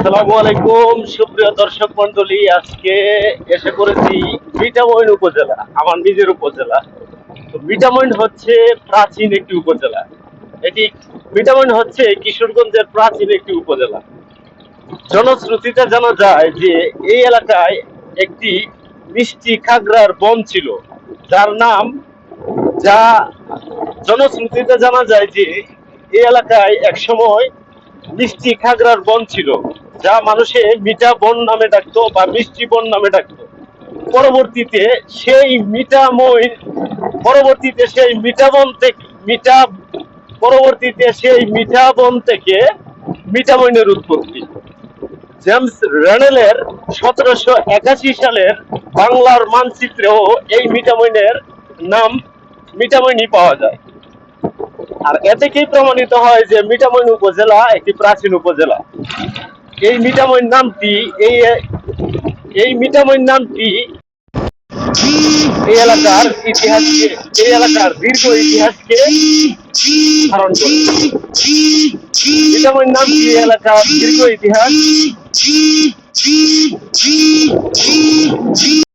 আসসালামু আলাইকুম, সুপ্রিয় দর্শক মন্ডলী আজকে এসে পড়েছি মিঠামইন উপজেলা, আমার নিজের উপজেলা। তো মিঠামইন হচ্ছে প্রাচীন একটি উপজেলা। এটি মিঠামইন হচ্ছে কিশোরগঞ্জের প্রাচীন একটি উপজেলা। জনশ্রুতিতে জানা যায় যে এই এলাকায় একটি মিষ্টি খাগড়ার বন ছিল, যার নাম যা জনশ্রুতিতে জানা যায় যে এই এলাকায় একসময় মিষ্টি খাগড়ার বন ছিল। যা মানুষে মিঠা বন নামে ডাকতো বা মিষ্টি বন নামে ডাকতো। পরবর্তীতে সেই মিঠাময় পরবর্তীতে সেই মিঠা বন থেকে, মিঠা, পরবর্তীতে সেই মিঠা বন থেকে মিঠামইনের উৎপত্তি। জেমস রেনেলের সতেরোশো একাশি সালের বাংলার মানচিত্রেও এই মিঠামইনের নাম মিঠামইনই পাওয়া যায়। আর এ থেকেই প্রমাণিত হয় যে মিঠামইন উপজেলা একটি প্রাচীন উপজেলা? এই মিটামইন নামটি এই এই মিটামইন নামটি এই এলাকার ইতিহাসকে, এই এলাকার দীর্ঘ ইতিহাসকে ধারণ করে। মিটামইন নামটি এই এলাকার দীর্ঘ ইতিহাস?